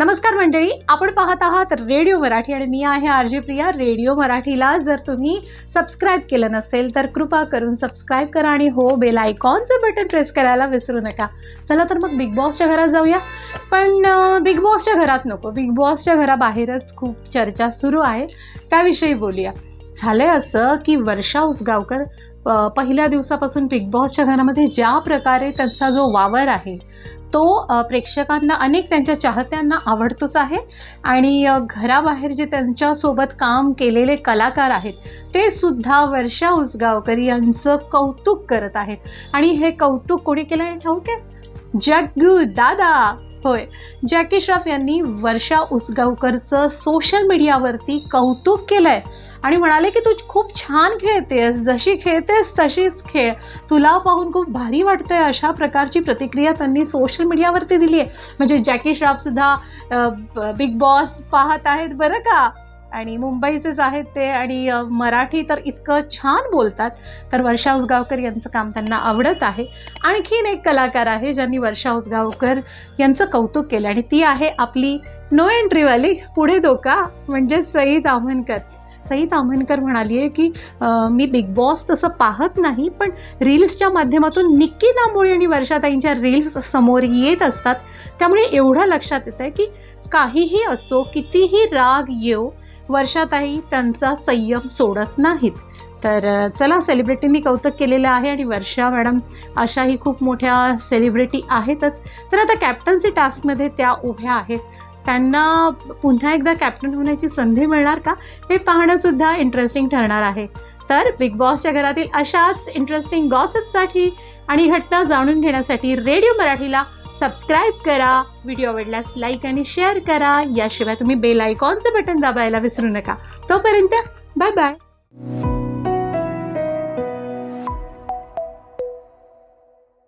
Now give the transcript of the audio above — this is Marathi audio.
नमस्कार मंडळी आपण पाहत आहात रेडिओ मराठी आणि मी आहे आर जे प्रिया. रेडिओ मराठीला जर तुम्ही सबस्क्राईब केलं नसेल तर कृपा करून सबस्क्राईब करा आणि हो बेल आयकॉनचं बटन प्रेस करायला विसरू नका. चला तर मग बिग बॉसच्या घरात जाऊया. पण बिग बॉसच्या घरात नको. बिग बॉसच्या घराबाहेरच खूप चर्चा सुरू आहे. त्याविषयी बोलूया. झालं आहे असं की वर्षा उसगावकर पहिल्या दिवसापासून बिग बॉसच्या घरामध्ये ज्या प्रकारे त्यांचा जो वावर आहे तो प्रेक्षकांना अनेक त्यांच्या चाहत्यांना आवडतोच आहे. आणि घराबाहेर जे त्यांच्यासोबत काम केलेले कलाकार आहेत ते सुद्धा वर्षा उसगावकर यांचं कौतुक करत आहेत. आणि हे कौतुक कोणी केलं आहे ठाऊक आहे? जग्गू दादा! होय. जॅकी श्रॉफ यांनी वर्षा उसगावकरचं सोशल मीडियावरती कौतुक केलं आहे आणि म्हणाले की तू खूप छान खेळतेस. जशी खेळतेस तशीच खेळ. तुला पाहून खूप भारी वाटतंय अशा प्रकारची प्रतिक्रिया त्यांनी सोशल मीडियावरती दिली आहे म्हणजे जॅकी श्रॉफसुद्धा ब- बिग बॉस पाहत आहेत बरं का? आणि मुंबईचेच आहेत ते आणि मराठी तर इतकं छान बोलतात तर वर्षा उसगावकर यांचं काम त्यांना आवडत आहे. आणखीन एक कलाकार आहे ज्यांनी वर्षा उसगावकर यांचं कौतुक केलं आणि ती आहे आपली नो एंट्रीवाली पुढे धोका म्हणजे सईद आव्हानकर. सईद दामनकर म्हणाली आहे की मी बिग बॉस तसं पाहत नाही पण रील्सच्या माध्यमातून निक्की दांबोळी आणि वर्षाताईंच्या रील्स समोर येत असतात. त्यामुळे एवढं लक्षात येतं आहे की काहीही असो कितीही राग येऊ वर्षाताई त्यांचा संयम सोडत नाहीत. तर चला सेलिब्रिटींनी कौतुक केलेलं आहे आणि वर्षा मॅडम अशाही खूप मोठ्या सेलिब्रिटी आहेतच. तर आता कॅप्टन्सी टास्कमध्ये त्या उभ्या आहेत. त्यांना पुन्हा एकदा कॅप्टन होण्याची संधी मिळणार का? हे पाहणंसुद्धा इंटरेस्टिंग ठरणार आहे. तर बिग बॉसच्या घरातील अशाच इंटरेस्टिंग गॉसिपसाठी आणि घटना जाणून घेण्यासाठी रेडिओ मराठीला सबस्क्राईब करा व्हिडिओ आवडल्यास लाईक आणि शेअर करा. याशिवाय तुम्ही बेल आयकॉनचं बटन दाबायला विसरू नका. तोपर्यंत बाय बाय